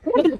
Ini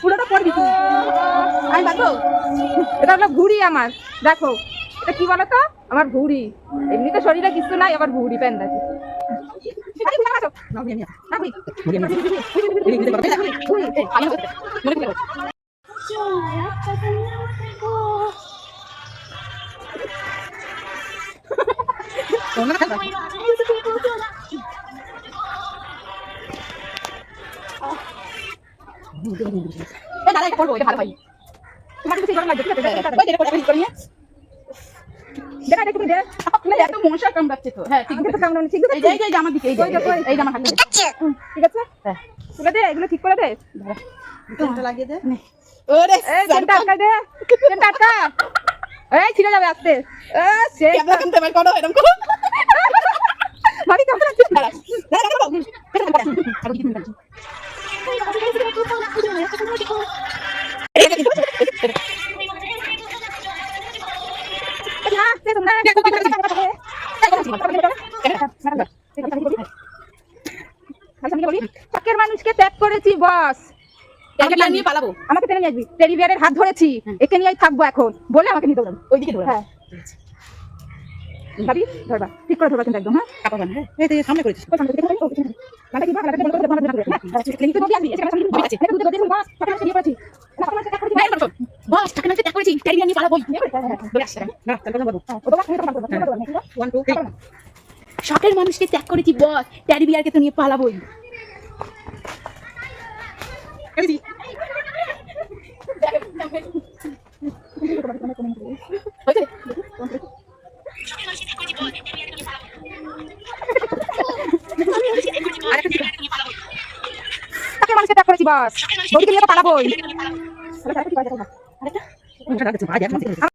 পুরোটা পড়বি তুই। আমি দেখো। এটা হলো ভুড়ি আমার। দেখো এটা কি বলো তো আমার ভুড়ি এমনিতে শরীরে কিছু নাই আবার ভুড়ি প্যান দেখো। দাদা এটা করব এটা ভালো হয়। তোমার কিছু গরম লাগবে ঠিক আছে? ওই দেখো করে করে নিয়ে। দেখা দেখো দে না এত মশা কামড়াচ্ছে তো। হ্যাঁ ঠিক আছে। কামড়ানো ঠিক আছে? এই যে আমার দিকে এই যে এই আমার হাতে ঠিক আছে? হ্যাঁ। তুলে দে এগুলো ঠিক করে দে। তেলটা লাগিয়ে দে। ওরে এই আটকা দে। চেনটা আটকা। এই ছিঁড়ে যাবে আস্তে। এ সে ক্যামেরা কিনতে পার? করো এরকম করো ভাবি কেমন আছে দাঁড়া দাঁড়া দাঁড়া শখের মানুষকে ত্যাগ করেছি বস নিয়ে পালাবো আমাকে টেনে নিয়ে আসবি টেডি বিয়ারের হাত ধরেছি একে নিয়েই থাকব এখন বলে আমাকে নিয়ে দৌড়াবো ওইদিকে ধরে হ্যাঁ ভাবি ধরবা ঠিক করে ধরবা কিন্তু একদম হ্যাঁ কাপাবেন হ্যাঁ এই সামনে করেছিস সামনে দেখে দেখে মানে কি ভালো লাগে বলতে বলতে বলতে হ্যাঁ লিংক তো আসবি এসে সামনে দিয়ে আসি এটা দুটো দিয়ে বস সকালে না ত্যাগ করেছি টাকা নাকি করেছি ক্যারিয়ার নিয়ে পালাবো। দৌড়ে আসছে না তাহলে বলব ও বাবা তুমি তো পারবে ওয়ান টু থ্রি শখের মানুষকে ত্যাগ করেছি বস। ট্যারিবিয়ারকে তো নিয়ে পালাবোই। বই ত্যাগ করেছি বস বৌদিকে নিয়ে তো পালাবোই আরেকটা